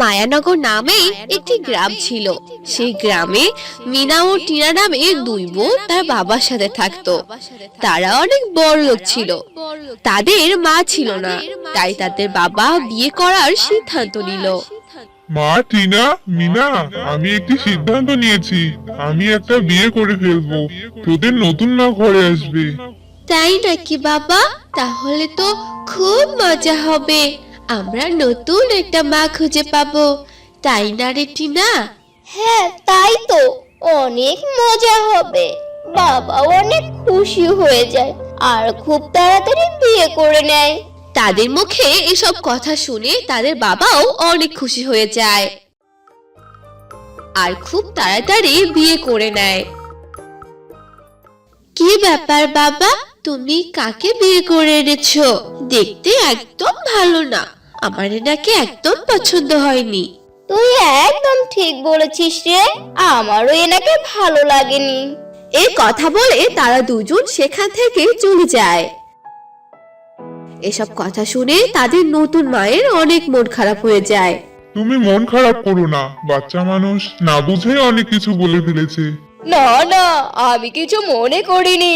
মায়ানগর নামে একটি গ্রাম ছিল। সেই গ্রামে মিনা ও টিনা নামে দুই বোন তার বাবার সাথে থাকতো। তারা অনেক বড় লোক ছিল। তাদের মা ছিল না। তাই তাদের বাবা বিয়ে করার সিদ্ধান্ত নিল। মা টিনা মিনা আমি একটি সিদ্ধান্ত নিয়েছি। আমি একটা বিয়ে করে ফেলব। তোদের নতুন মা ঘরে আসবে। তাই নাকি বাবা? তাহলে তো খুব মজা হবে। আমরা নতুন একটা মা খুঁজে পাবো। তাই না রে টিনা? হ্যাঁ তাই তো। অনেক মজা হবে। বাবা অনেক খুশি হয়ে যায় আর খুব তাড়াতাড়ি বিয়ে করে নেয়। তাদের মুখে এসব কথা শুনে তাদের বাবাও অনেক খুশি হয়ে যায়। আর খুব তাড়াতাড়ি বিয়ে করে নেয়। কি ব্যাপার বাবা? তুমি কাকে বিয়ে করে এনেছো? দেখতে একদম ভালো না। আমার নাকি একদম পছন্দ হয়নি। তুই একদম ঠিক বলেছিস রে আমারও এনাকে ভালো লাগেনি। এই কথা বলে তারা দুজন সেখান থেকে চলে যায়। এসব কথা শুনে তাদের নতুন মায়ের অনেক মন খারাপ হয়ে যায়। তুমি মন খারাপ করো না বাচ্চা মানুষ না বুঝে অনেক কিছু বলে ফেলেছে। না না আমি কিছু মনে করিনি।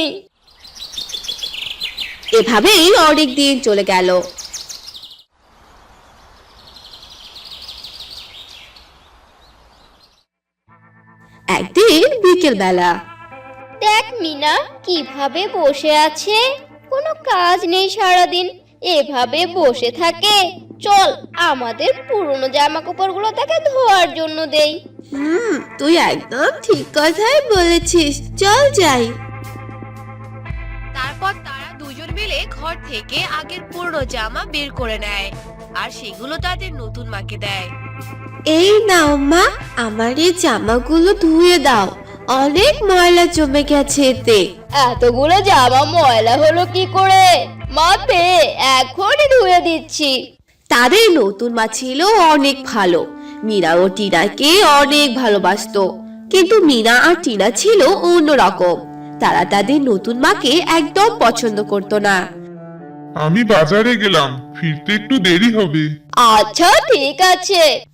এভাবেই অনেক দিন চলে গেল। একদিন বিকেল বেলা দেখ মিনা কীভাবে বসে আছে? কোনো কাজ নেই সারাদিন। এভাবে বসে থাকে। চল আমাদের পুরনো জামা কাপড়গুলো তাকে ধোয়ার জন্য দেই। হুম তুই একদম ঠিক কথাই বলেছিস। চল যাই। তারপর তারা দুজন মিলে ঘর থেকে আগের পুরনো জামা বের করে নেয়। আর সেগুলো তাদের নতুন মাকে দেয়। এই নাও মা আমার এই জামাগুলো ধুয়ে দাও। অনেক ময়লা জমে গেছে এতে। এতগুলো জামা ময়লা হলো কি করে? মা এখনই ধুয়ে দিচ্ছি। তাদের নতুন মা ছিল অনেক ভালো। মীরা ও টিনাকে অনেক ভালোবাসতো। কিন্তু মীরা আর টিনা ছিল অন্যরকম। তারা তাদের নতুন মাকে একদম পছন্দ করতো না। আমি বাজারে গেলাম ফিরতে একটু দেরি হবে। আচ্ছা ঠিক আছে।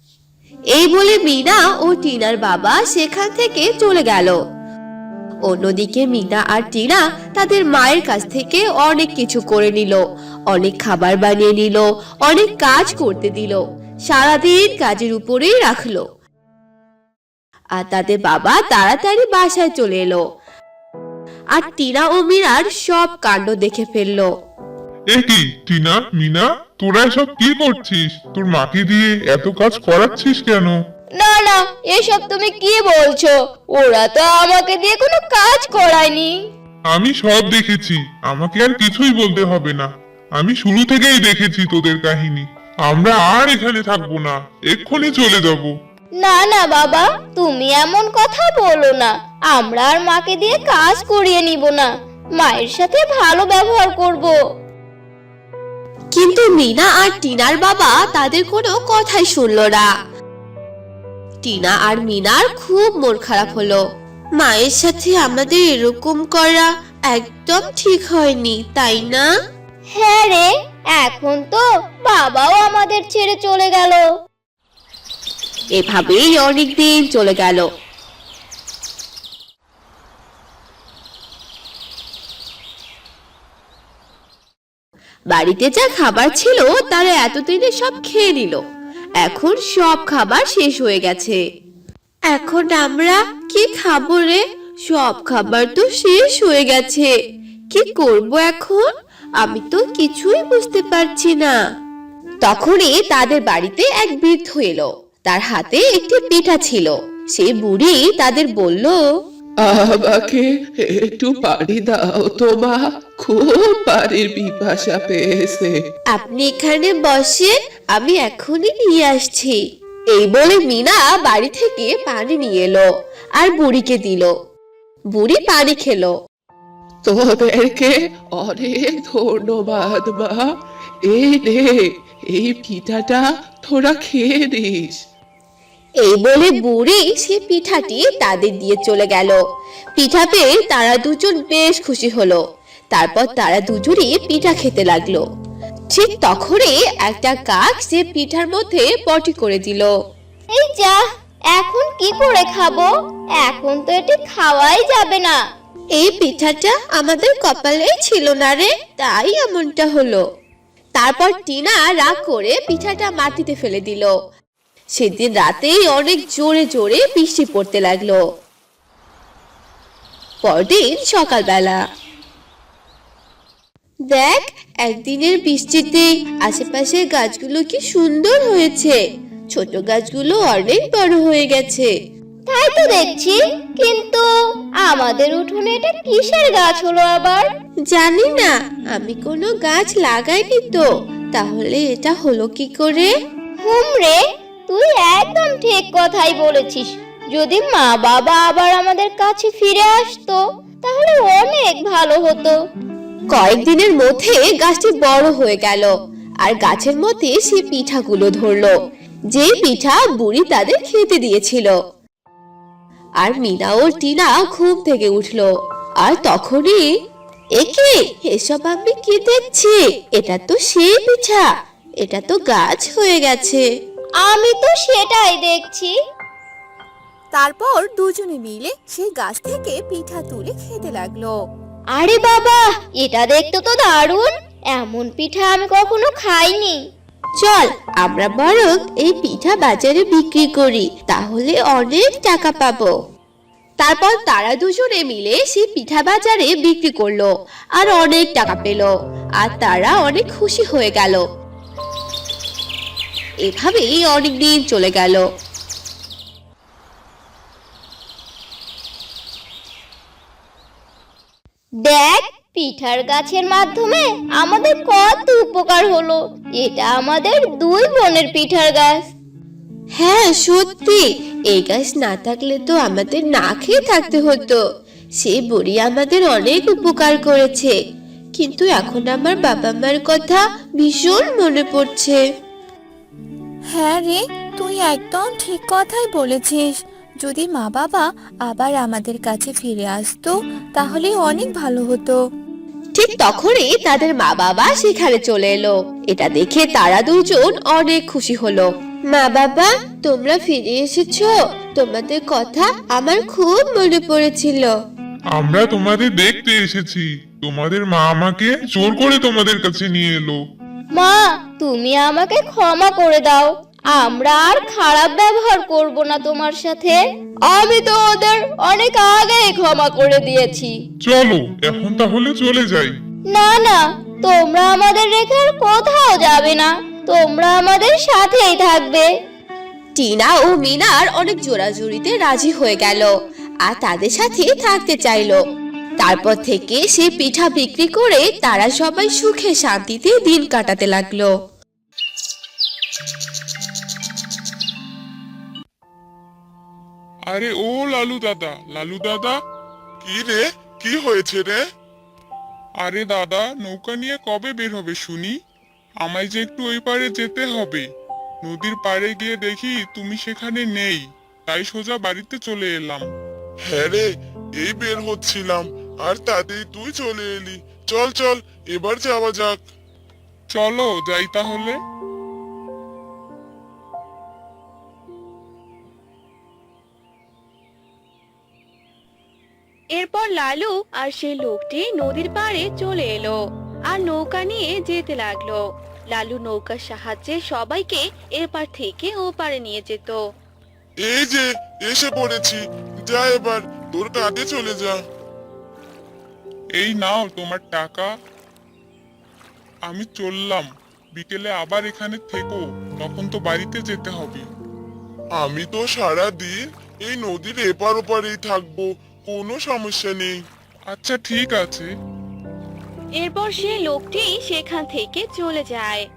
এই বলে মিনা ও টিনার বাবা সেখান থেকে চলে গেল। অন্যদিকে মিনা আর টিনা তাদের মায়ের কাছ থেকে অনেক কিছু করে নিল, অনেক খাবার বানিয়ে নিল, অনেক কাজ করতে দিল, সারাদিন কাজের উপরেই রাখল। আর তাদের বাবা তাড়াতাড়ি বাসায় চলে এলো। আর টিনা ও মিনার সব কাণ্ড দেখে ফেলল। এ কি, টিনা, মিনা? তোরা এসব কি করছিস? তোর মাকে দিয়ে এত কাজ করাচ্ছিস কেন? না না এসব তুমি কি বলছো? ওরা তো আমাকে দিয়ে কোনো কাজ করায়নি। আমি সব দেখেছি আমাকে আর কিছুই বলতে হবে না। আমি শুরু থেকেই দেখেছি তোদের কাহিনী। আমরা আর এখানে থাকব না এক্ষুনি চলে যাব। না না বাবা তুমি এমন কথা বলো না। আমরা আর মাকে দিয়ে কাজ করিয়ে নিব না। মায়ের সাথে ভালো ব্যবহার করব। কিন্তু মিনা আর টিনার বাবা তাদের কোনো কথাই শুনলো না। টিনা আর মিনার খুব মন খারাপ হলো। মায়ের সাথে আমাদের এরকম করা একদম ঠিক হয়নি তাই না? হ্যাঁ রে এখন তো বাবাও আমাদের ছেড়ে চলে গেল। এভাবেই অনেক দিন চলে গেল। বাড়িতে যা খাবার ছিল, তারা এতদিনে সব খেয়ে নিল। এখন সব খাবার শেষ হয়ে গেছে। এখন আমরা কি খাব রে? সব খাবার তো শেষ হয়ে গেছে। কি করব এখন? আমি তো কিছুই বুঝতে পারছি না। তখনই তাদের বাড়িতে এক বৃদ্ধ এলো। তার হাতে একটি পিঠা ছিল। সে বুড়ি তাদের বলল আমাকে একটু পানি দাও তো মা খুব পানির পিপাসা পেয়েছে। আপনি এখানে বসেন আমি এখনই নিয়ে আসছি। এই বলে মিনা বাড়ি থেকে পানি নিয়ে এলো আর বুড়িকে দিল। বুড়ি পানি খেলো। তোদেরকে অনেক ধন্যবাদ মা। এই নে এই পিঠাটা তোরা খেয়ে নিস। এই বলে বুড়ি সে পিঠাটি তাদের দিয়ে চলে গেল। পিঠা পেয়ে তারা দুজন বেশ খুশি হলো। তারপর তারা দুজনই পিঠা খেতে লাগল। ঠিক তখনই একটা কাক সে পিঠার মধ্যে পটি করে দিল। এই যা এখন কি করে খাব? এখন তো এটি খাওয়াই যাবে না। এই পিঠাটা আমাদের কপালে ছিল না রে তাই এমনটা হলো। তারপর টিনা রাগ করে পিঠাটা মাটিতে ফেলে দিল। সেদিন রাতেই অনেক জোরে জোরে বৃষ্টি পড়তে লাগল। পরদিন সকালবেলা। দেখ একদিনের বৃষ্টিতে আশেপাশের গাছগুলো কি সুন্দর হয়েছে। ছোট গাছগুলো অনেক বড় হয়ে গেছে। তাই তো দেখছি কিন্তু আমাদের উঠোনে এটা কিসের গাছ হলো আবার? জানি না আমি কোনো গাছ লাগাইনি তো তাহলে এটা হলো কি করে? হুমরে তুই একদম ঠিক কথাই বলেছিস। যদি মা বাবা আবার আমাদের কাছে ফিরে আসতো, তাহলে অনেক ভালো হতো। কয়েকদিনের মধ্যে গাছটি বড় হয়ে গেল, আর গাছের মধ্যে সে পিঠাগুলো ধরলো, যে পিঠা বুড়ি তাদের খেতে দিয়েছিল। আর মিনা ও টিনা ঘুম থেকে উঠল, আর তখনই, একে, এসব আমি কি দেখছি? এটা তো সেই পিঠা, এটা তো গাছ হয়ে গেছে। আমি তো সেটাই দেখছি। তারপর দুজনে মিলে সেই গাছ থেকে পিঠা তুলে খেতে লাগল। আরে বাবা এটা দেখতে তো দারুণ। এমন পিঠা আমি কখনো খাইনি। চল আমরা বরং এই পিঠা বাজারে বিক্রি করি তাহলে অনেক টাকা পাবো। তারপর তারা দুজনে মিলে সেই পিঠা বাজারে বিক্রি করল আর অনেক টাকা পেল আর তারা অনেক খুশি হয়ে গেল। এভাবেই অনেক দিন চলে গেল। দেখ পিঠার গাছের মাধ্যমে আমাদের কত উপকার হলো। এটা আমাদের দুই বোনের পিঠার গাছ। হ্যাঁ সত্যি। এই গাছ না থাকলে তো আমাদের না খেয়ে থাকতে হতো। সেই বুড়ি আমাদের অনেক উপকার করেছে। কিন্তু এখন আমার বাবা মার কথা ভীষণ মনে পড়ছে। হ্যাঁ রে তুই একদম ঠিক কথাই বলেছিস। যদি মা বাবা আবার আমাদের কাছে ফিরে আসতো তাহলে অনেক ভালো হতো। ঠিক তখনই তাদের মা বাবা সেখানে চলে এলো। এটা দেখে তারা দুজন অনেক খুশি হলো। মা বাবা তোমরা ফিরে এসেছ? তোমাদের কথা আমার খুব মনে পড়েছিল। আমরা তোমাদের দেখতে এসেছি। তোমাদের মা আমাকে জোর করে তোমাদের কাছে নিয়ে এলো। মা তুমি আমাকে ক্ষমা করে দাও। আমরা আর খারাপ ব্যবহার করব না তোমার সাথে। আমি তো ওদের অনেক আগেই ক্ষমা করে দিয়েছি। চলো। এখন তাহলে চলে যাই। না না তোমরা আমাদের রেখে আর কোথাও যাবে না। তোমরা আমাদের সাথেই থাকবে। টিনা ও মিনার অনেক জোরাজুরিতে রাজি হয়ে গেল আর তাদের সাথে থাকতে চাইলো। তারপর থেকে সে পিঠা বিক্রি করে তারা সবাই সুখে শান্তিতে দিন কাটাতে লাগল। আরে ও লালু দাদা লালু দাদা। কি রে কি হয়েছে রে? আরে দাদা নৌকা নিয়ে কবে বের হবে শুনি? আমায় যে একটু ওই পারে যেতে হবে। নদীর পাড়ে গিয়ে দেখি তুমি সেখানে নেই তাই সোজা বাড়িতে চলে এলাম। হ্যাঁ রে এই বের হচ্ছিলাম আর তাতেই তুই চলে এলি। চল চল এবার যাওয়া যাক। চলো যাই তাহলে। এরপর লালু আর সেই লোকটি নদীর পাড়ে চলে এলো আর নৌকা নিয়ে যেতে লাগল। লালু নৌকার সাহায্যে সবাইকে এপার থেকে ও পারে নিয়ে যেত। এই যে, এসে পড়েছি। যা এবার, তোর কাঁধে চলে যা। এই নাও তোমার টাকা। আমি চললাম। বিকেলে আবার এখানে থেকো, তখন তো বাড়িতে যেতে হবে। আমি তো সারা দিন এই নদীর এপার ওপারেই থাকব। কোনো সমস্যা নেই। আচ্ছা ঠিক আছে। এরপর সে লোকটি সেখান থেকে চলে যায়।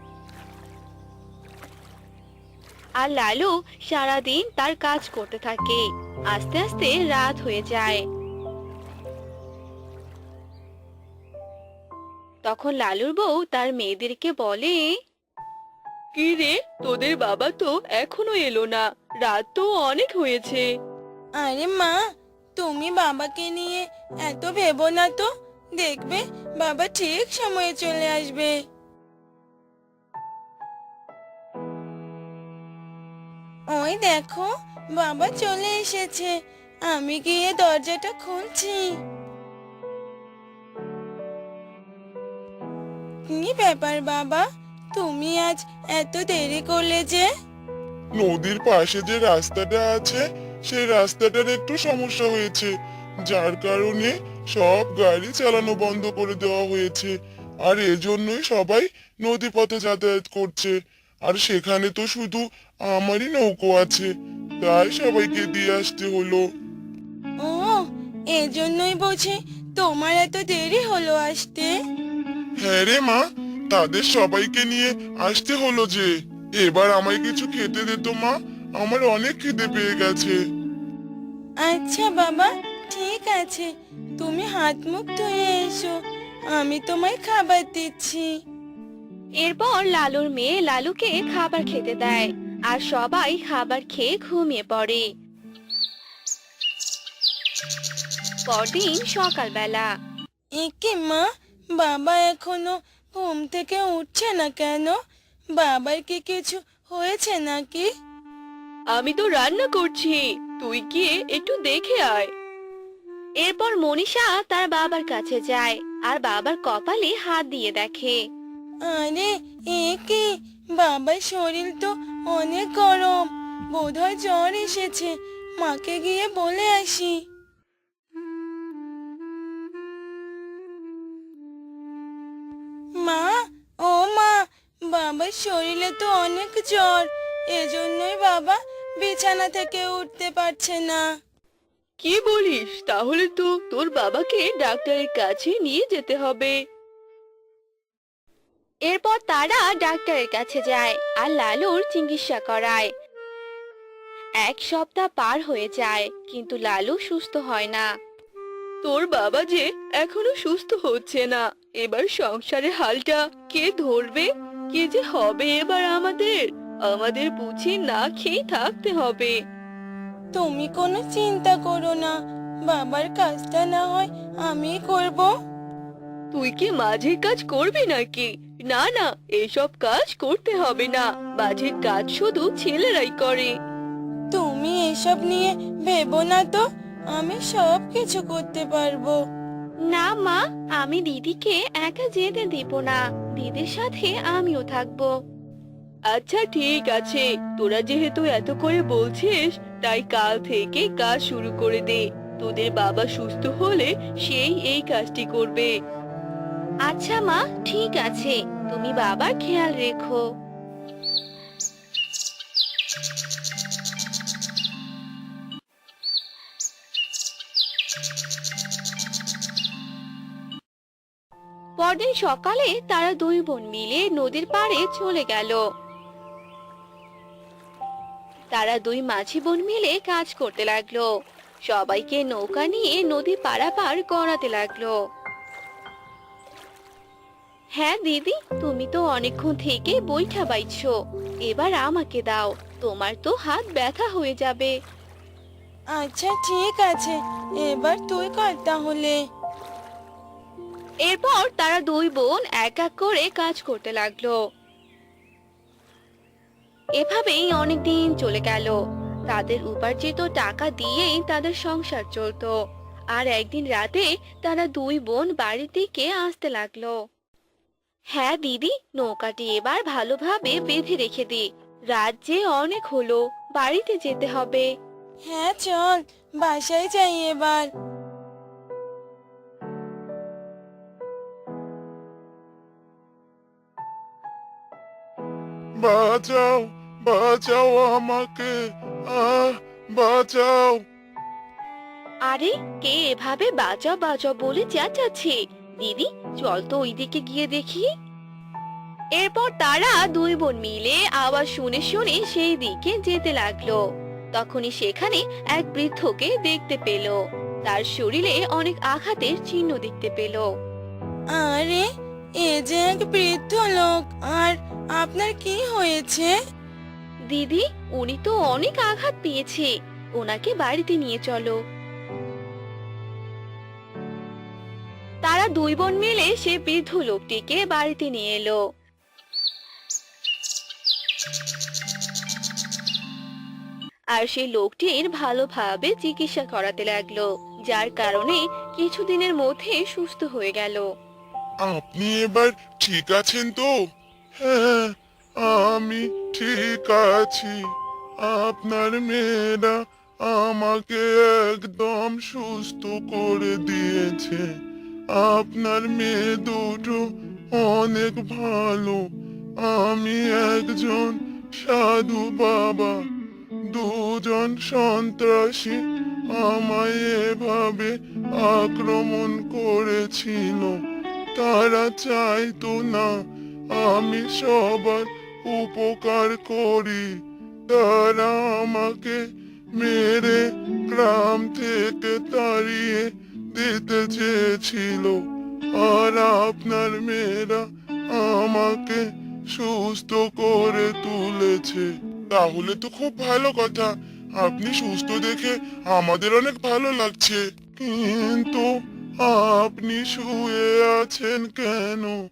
আর লালু সারাদিন তার কাজ করতে থাকে। আস্তে আস্তে রাত হয়ে যায়। তখন লালুর বউ তার মেয়েদেরকে বলে কি রে তোদের বাবা তো এখনও এলো না। রাত তো অনেক হয়েছে। আরে মা তুমি বাবাকে নিয়ে এত ভেবো না তো? দেখবে বাবা ঠিক সময়ে চলে আসবে। ওই দেখো, বাবা চলে এসেছে। আমি গিয়ে দরজাটা খুলছি। কি ব্যাপার বাবা? তুমি আজ এত দেরি করলে যে? নদীর পাশে যে রাস্তাটা আছে সেই রাস্তাটার একটু সমস্যা হয়েছে। যার কারণে সব গাড়ি চালানো বন্ধ করে দেওয়া হয়েছে। আর এজন্যই সবাই নদী পথে যাতায়াত করছে। আর সেখানে তো শুধু আমারই নৌকো আছে। তাই সবাইকে দিয়ে আসতে হলো। ও এজন্যই বুঝি তোমার এত দেরি হলো আসতে। হ্যাঁ রে মা তাদের সবাইকে নিয়ে আসতে হলো যে। এবার আমায় কিছু খেতে দে তো মা। আমার অনেক খিদে পেয়ে গেছে। আচ্ছা বাবা ঠিক আছে। তুমি হাত মুখ ধুয়ে এসো। আমি তোমায় খাবার দিচ্ছি। এরপর লালুর মেয়ে লালুকে খাবার খেতে দেয় আর সবাই খাবার খেয়ে ঘুমিয়ে পড়ে। পরদিন সকালবেলা। একে মা বাবা এখনও ঘুম থেকে উঠছে না কেন? বাবার কি কিছু হয়েছে নাকি? আমি তো রান্না করছি। তুই গিয়ে একটু দেখে আয়। এরপর মনীষা তার বাবার কাছে যায় আর বাবার কপালে হাত দিয়ে দেখে। আরে, এ কি? বাবার শরীর তো অনেক গরম। বোধহয় জ্বর এসেছে। মাকে গিয়ে বলে আসি। মা, ও মা, বাবার শরীরে তো অনেক জ্বর। এজন্যই বাবা বিছানা থেকে উঠতে পারছে না। কি বলিস? তাহলে তো তোর বাবাকে ডাক্তারের কাছে নিয়ে যেতে হবে। এরপর তারা ডাক্তারের কাছে যায় আর লালুর চিকিৎসা করায়। এক সপ্তাহ পার হয়ে যায় কিন্তু লালু সুস্থ হয় না। তোর বাবা যে এখনও সুস্থ হচ্ছে না এবার সংসারের হালটা কে ধরবে? কে যে হবে এবার আমাদের? আমাদের বুঝি না খেয়ে থাকতে হবে। তুমি কোনো চিন্তা করো না। বাবার কাজটা না হয় আমি করব। তুই কি মাঝের কাজ করবি নাকি? না না এসব কাজ করতে হবে না। মাঝের কাজ শুধু ছেলেরাই করে। তুমি এসব নিয়ে ভেবো না তো। আমি সব কিছু করতে পারব। না মা আমি দিদিকে একা যেতে দিব না। দিদির সাথে আমিও থাকব। আচ্ছা ঠিক আছে। তোরা যেহেতু এত করে বলছিস, তাই কাল থেকে কাজ শুরু করে দে। তোদের বাবা সুস্থ হলে সেই এই কাজটি করবে। আচ্ছা মা, ঠিক আছে। তুমি বাবার খেয়াল রেখো। পরদিন সকালে তারা দুই বোন মিলে নদীর পাড়ে চলে গেল। তারা দুই মাঝি বোন মিলে কাজ করতে লাগল। সবাইকে নৌকা নিয়ে নদী পারাপার করাতে লাগল। হ্যাঁ দিদি তুমি তো অনেকক্ষণ থেকে বৈঠা বাইছো। এবার আমাকে দাও তোমার তো হাত ব্যথা হয়ে যাবে। আচ্ছা ঠিক আছে। এবার তুই কর তাহলে। এরপর তারা দুই বোন এক এক করে কাজ করতে লাগল। এভাবেই অনেক দিন চলে গেল। তাদের উপার্জিত টাকা দিয়েই তাদের সংসার চলতো। আর একদিন রাতে তারা দুই বোন বাড়ির দিকে আসতে লাগল। হ্যাঁ দিদি নৌকাটি এবার ভালোভাবে বেঁধে রেখে দি। রাত যে অনেক হলো বাড়িতে যেতে হবে। হ্যাঁ চল বাসায় যাই এবার। বাঁচাও বাঁচাও আমাকে আহ বাঁচাও। আরে কে এভাবে বাঁচাও বাঁচাও বলে চেঁচাচ্ছে? দিদি চল তো ওইদিকে গিয়ে দেখি। এরপর তারা দুই বোন মিলে আওয়াজ শুনে শুনে সেই দিকে যেতে লাগল। তখনই সেখানে এক বৃদ্ধকে দেখতে পেল। তার শরীরে অনেক আঘাতের চিহ্ন দেখতে পেল। আরে এ যে এক বৃদ্ধ লোক আর আপনার কি হয়েছে? দিদি, উনি তো অনেক আঘাত পেয়েছে। ওনাকে বাড়িতে নিয়ে চলো। তারা দুই বোন মিলে সে বৃদ্ধ লোকটিকে বাড়িতে নিয়ে এলো। আর সেই লোকটির ভালোভাবে চিকিৎসা করাতে লাগল, যার কারণে কিছুদিনের মধ্যে সুস্থ হয়ে গেল। আপনি এবার ঠিক আছেন তো? হ্যাঁ আমি ঠিক আছি। আপনার মেয়েরা আমাকে একদম সুস্থ করে দিয়েছে। আপনার মেয়ে দুটো অনেক ভালো। আমি একজন সাধু বাবা। দুজন সন্ত্রাসী আমায় এভাবে আক্রমণ করেছিল। তারা চাইতো না আমি সবার উপকার করি। তারা আমাকে মেরে গ্রাম থেকে তাড়িয়ে দিতে চেয়েছিল। আর আপনার মেয়েরা আমাকে সুস্থ করে তুলেছে। তাহলে তো খুব ভালো কথা। আপনি সুস্থ দেখে আমাদের অনেক ভালো লাগছে। কিন্তু আপনি শুয়ে আছেন কেন?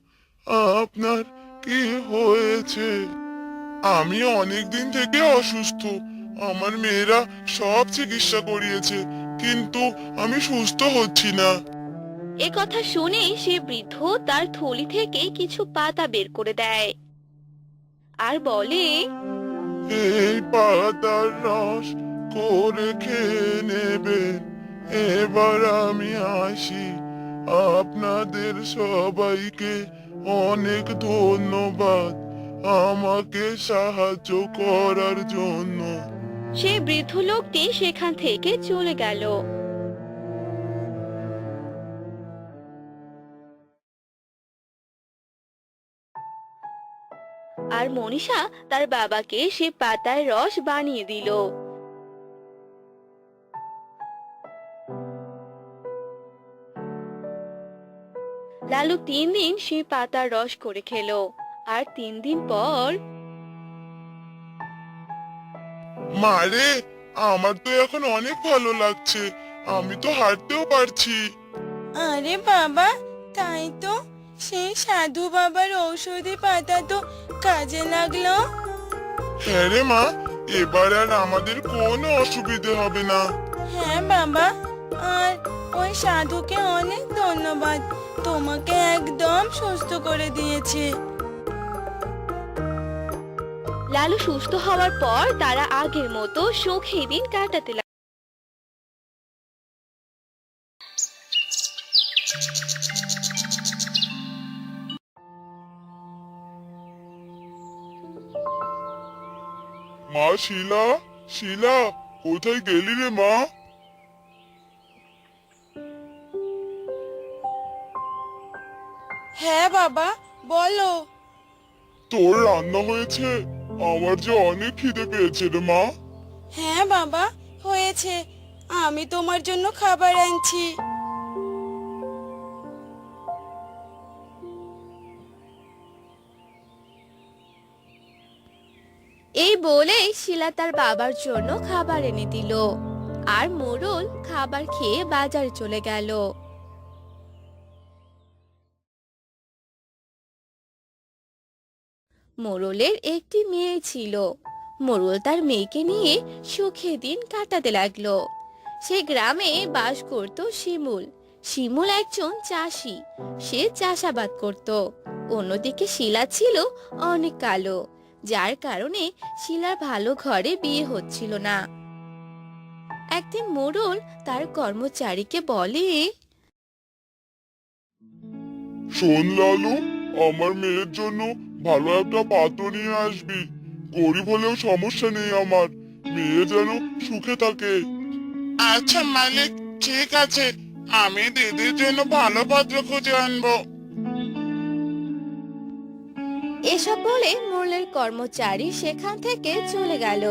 আপনার কি হয়েছে? আমি অনেক দিন থেকে অসুস্থ। আমার মেয়েরা সব চিকিৎসা করিয়েছে কিন্তু আমি সুস্থ হচ্ছি না। এ কথা শুনে সে বৃদ্ধ তার থলি থেকে কিছু পাতা বের করে দেয়। আর বলে এই পাতার রস করে খেয়ে নেবেন এবার আমি আসি। আপনাদের সবাইকে অনেক ধন্যবাদ আমাকে সাহায্য করার জন্য। সেই বৃদ্ধ লোকটি সেখান থেকে চলে গেল। আর মনীষা তার বাবাকে সে পাতার রস বানিয়ে দিল। লালু তিন দিন সে পাতার রস করে খেলো। আর তিন দিন পর মারে আমার তো এখন অনেক ভালো লাগছে। আমি তো হাঁটতেও পারছি। আরে বাবা তাই তো। সেই সাধু বাবার ঔষধি পাতা তো কাজে লাগল। হ্যাঁ রে মা এবার আর আমাদের কোনো অসুবিধে হবে না। হ্যাঁ বাবা আর ওই সাধুকে অনেক ধন্যবাদ। তোমাকে একদম সুস্থ করে দিয়েছে। লালু সুস্থ হওয়ার পর তারা আগের মতো সুখে দিন কাটাতে লাগল মা শিলা শিলা কোথায় গেলি রে মা? বাবা বলো। তোর রান্না হয়েছে? আমার যে অনেক খিদে পেয়েছে রে মা। হ্যাঁ বাবা হয়েছে। আমি তোমার জন্য খাবার আনছি। এই বলেই শিলা তার বাবার জন্য খাবার এনে দিল। আর মোড়ল খাবার খেয়ে বাজারে চলে গেল। মোড়লের একটি মেয়ে ছিল। মোরল তার মেয়েকে নিয়ে সুখে দিন কাটাতে লাগল। সে গ্রামে বাস করত শিমুল। শিমুল একজন চাষি। সে চাষাবাদ করত। অন্যদিকে শিলা ছিল অনেক কালো। যার কারণে শিলার ভালো ঘরে বিয়ে হচ্ছিল না। একদিন মোড়ল তার কর্মচারীকে বলে, শোন লালু, আমার মেয়ের জন্য ভালো একটা পাত্র নিয়ে আসবি। গরিব হলেও সমস্যা নেই আমার। মেয়ে যেন সুখে থাকে। আচ্ছা মালিক ঠিক আছে। আমি দিদির জন্য ভালো পাত্র খুঁজে আনব। এসব বলে মোড়লের কর্মচারী সেখান থেকে চলে গেল।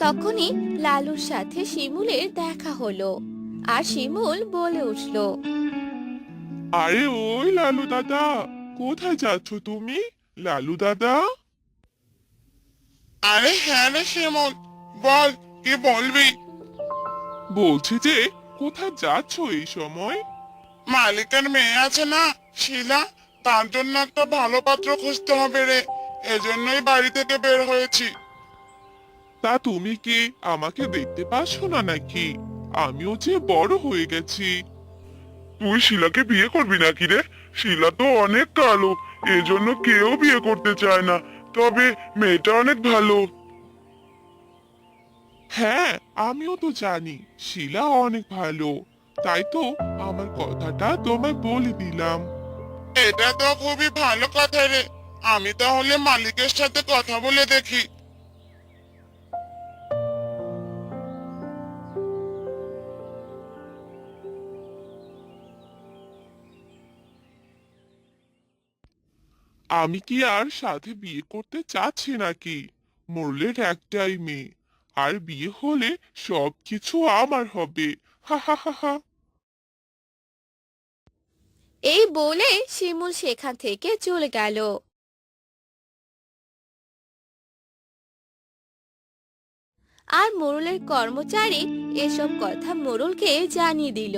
তখনই লালুর সাথে শিমুলের দেখা হলো। আর শিমুল বলে উঠল আরে ওই লালু দাদা কোথায় যাচ্ছ তুমি? লালু দাদা? আরে হ্যাঁ রে শিমুল বল কি বলবি? বলছি যে কোথায় যাচ্ছ এই সময়? মালিকের মেয়ে আছে না শিলা তার জন্য একটা ভালো পাত্র খুঁজতে হবে রে এজন্যই বাড়ি থেকে বের হয়েছি। তা তুমি কি আমাকে দেখতে পাচ্ছ না নাকি? আমিও যে বড় হয়ে গেছি। তুই শিলাকে বিয়ে করবি নাকি রে? শিলা তো অনেক কালো, এজন্য কেউ বিয়ে করতে চায় না। তবে মেয়েটা অনেক ভালো। হ্যাঁ আমিও তো জানি, শিলা অনেক ভালো। তাই তো আমার কথাটা তোমায় বলে দিলাম। এটা তো খুবই ভালো কথা রে। আমি তাহলে মালিকের সাথে কথা বলে দেখি। আমি কি আর সাথে বিয়ে করতে চাচ্ছি নাকি? মরলের একটাই মেয়ে। আর বিয়ে হলে সবকিছু আমার হবে। হা হা হা হা। এই বলে শিমুল সেখান থেকে চলে গেল। আর মোড়লের কর্মচারী এসব কথা মোড়লকে জানিয়ে দিল।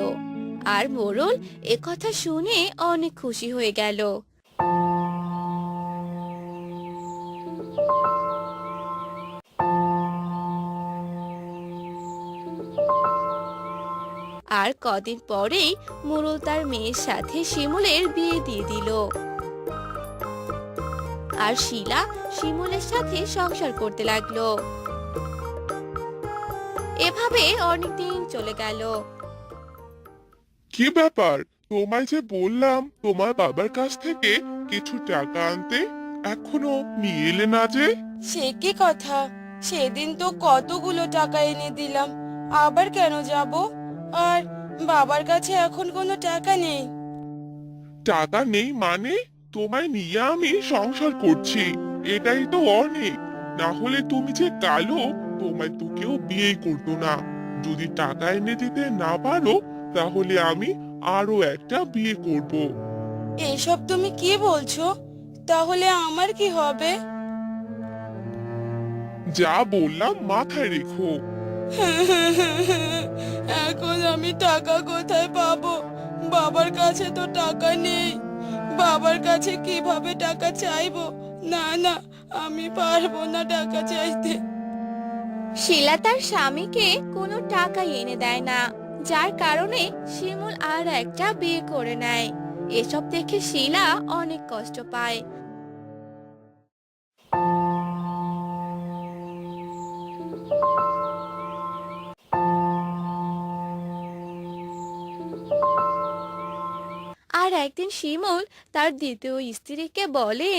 আর মোড়ল কথা শুনে অনেক খুশি হয়ে গেল। আর কদিন পরেই মোড়ল তার মেয়ের সাথে শিমুলের বিয়ে দিয়ে দিল। আর শিলা শিমুলের সাথে সংসার করতে লাগল। এভাবে অনেকদিন চলে গেল। কি ব্যাপার? তোমায় যে বললাম তোমার বাবার কাছ থেকে কিছু টাকা আনতে এখনও নিয়ে এলে না যে? সে কি কথা? সেদিন তো কতগুলো টাকা এনে দিলাম আবার কেন যাব? আর বাবার কাছে এখন কোনো টাকা নেই। টাকা নেই মানে? তোমায় নিয়ে আমি সংসার করছি। এটাই তো অনেক। না হলে তুমি যে কালো তোমায় তো কেউ বিয়েই করতো না। যদি টাকা এনে দিতে না পারো তাহলে আমি আরও একটা বিয়ে করব। এসব তুমি কি বলছো? তাহলে আমার কি হবে? যা বললাম মাথায় রেখো। এখন আমি টাকা কোথায় পাবো? বাবার কাছে তো টাকা নেই। বাবার কাছে কীভাবে টাকা চাইব? না না, আমি পারব না টাকা চাইতে। শিলা তার স্বামীকে কোনো টাকা এনে দেয় না। যার কারণে শিমুল আর একটা বিয়ে করে নেয়। এসব দেখে শিলা অনেক কষ্ট পায়। একদিন শিমুল তার দ্বিতীয় স্ত্রীকে বলে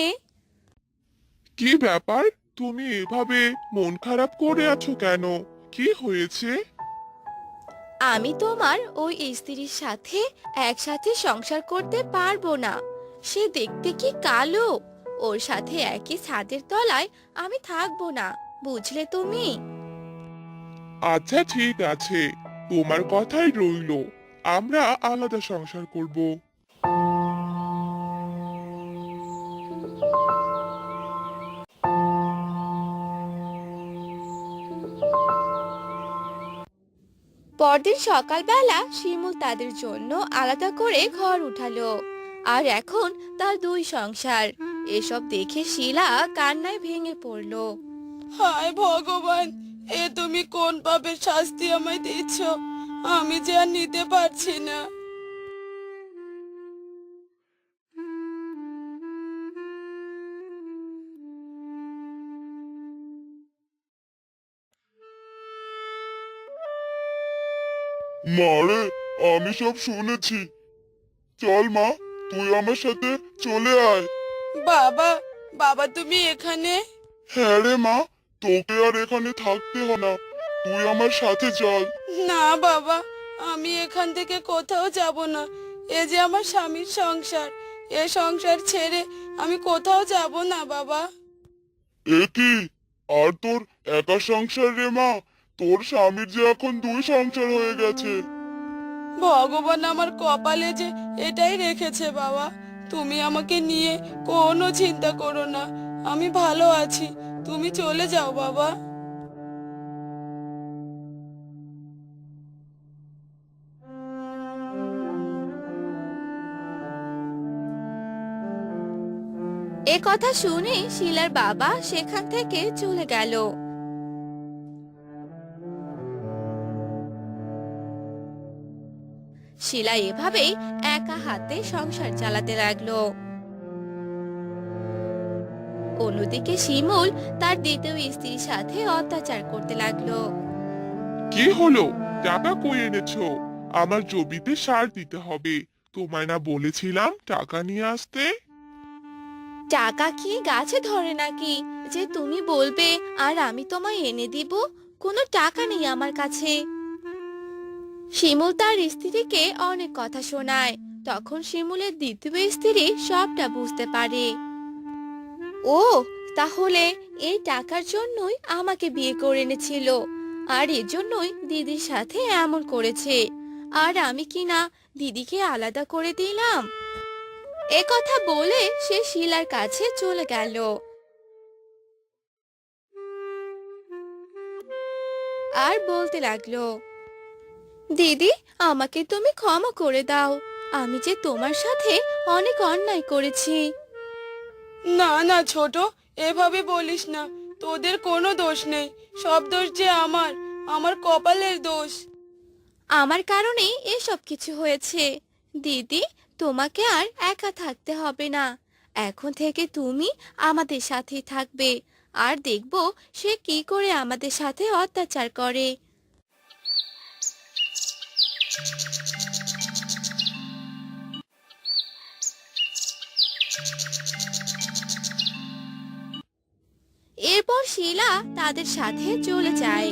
কি ব্যাপার? তুমি এভাবে মন খারাপ করে আছো কেন? কি হয়েছে? আমি তোমার ওই স্ত্রীর সাথে একসাথে সংসার করতে পারব না। সে দেখতে কি কালো। ওর সাথে একই ছাদের তলায় আমি থাকব না বুঝলে তুমি? আচ্ছা ঠিক আছে। তোমার কথাই রইল। আমরা আলাদা সংসার করব। পরদিন সকালবেলা শিমুল তাদের জন্য আলাদা করে ঘর উঠালো। আর এখন তার দুই সংসার। এসব দেখে শিলা কান্নায় ভেঙে পড়ল। হায় ভগবান, এ তুমি কোন পাপের শাস্তি আমায় দিচ্ছ? আমি যে আর নিতে পারছি না। মারে আমি সব শুনেছি। চল মা তুই আমার সাথে চলে আয়। বাবা বাবা তুমি এখানে? হ্যাঁ রে মা তোকে আর এখানে থাকতে হবে না। তুই আমার সাথে চল। না বাবা আমি এখান থেকে কোথাও যাব না। এ যে আমার স্বামীর সংসার এ সংসার ছেড়ে আমি কোথাও যাব না বাবা। এ কি? আর তোর একা সংসার রে মা? তোর স্বামীর যে এখন দুই সংসার হয়ে গেছে। ভগবান আমার কপালে যে এটাই রেখেছে বাবা। তুমি আমাকে নিয়ে কোনো চিন্তা করো না। আমি ভালো আছি। তুমি চলে যাও বাবা। এ কথা শুনে শিলার বাবা সেখান থেকে চলে গেল। শিলা এভাবেই একা হাতে সংসার চালাতে লাগল। অন্যদিকে শিমুল তার দ্বিতীয় স্ত্রীর সাথে অত্যাচার করতে লাগল। কি হলো? টাকা কই এনেছো? আমার জমিতে সার দিতে হবে। তোমায় না বলেছিলাম টাকা নিয়ে আসতে? টাকা কি গাছে ধরে নাকি? যে তুমি বলবে আর আমি তোমায় এনে দিব কোনো টাকা নেই আমার কাছে। শিমুল তার স্ত্রীকে অনেক কথা শোনায়। তখন শিমুলের দ্বিতীয় স্ত্রী সবটা বুঝতে পারে। ও, তাহলে এই টাকার জন্যই আমাকে বিয়ে করে এনেছিল। আর এজন্যই দিদির সাথে এমন করেছে। আর আমি কি না দিদিকে আলাদা করে দিলাম? এ কথা বলে সে শিলার কাছে চলে গেল। আর বলতে লাগল দিদি আমাকে তুমি ক্ষমা করে দাও। আমি যে তোমার সাথে অনেক অন্যায় করেছি। না না ছোট এভাবে বলিস না। তোদের কোনো দোষ নেই। সব দোষ যে আমার আমার কপালের দোষ। আমার কারণেই এসব কিছু হয়েছে। দিদি তোমাকে আর একা থাকতে হবে না। এখন থেকে তুমি আমাদের সাথেই থাকবে। আর দেখব সে কি করে আমাদের সাথে অত্যাচার করে। এরপর শিলা তাদের সাথে চলে যায়।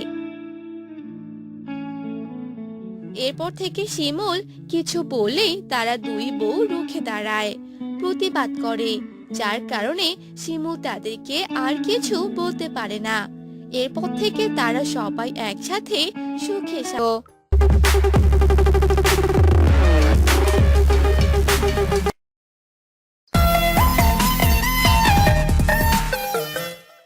এরপর থেকে শিমুল কিছু বললেই তারা দুই বউ রুখে দাঁড়ায়, প্রতিবাদ করে, যার কারণে শিমুল তাদেরকে আর কিছু বলতে পারে না। এরপর থেকে তারা সবাই একসাথে সুখে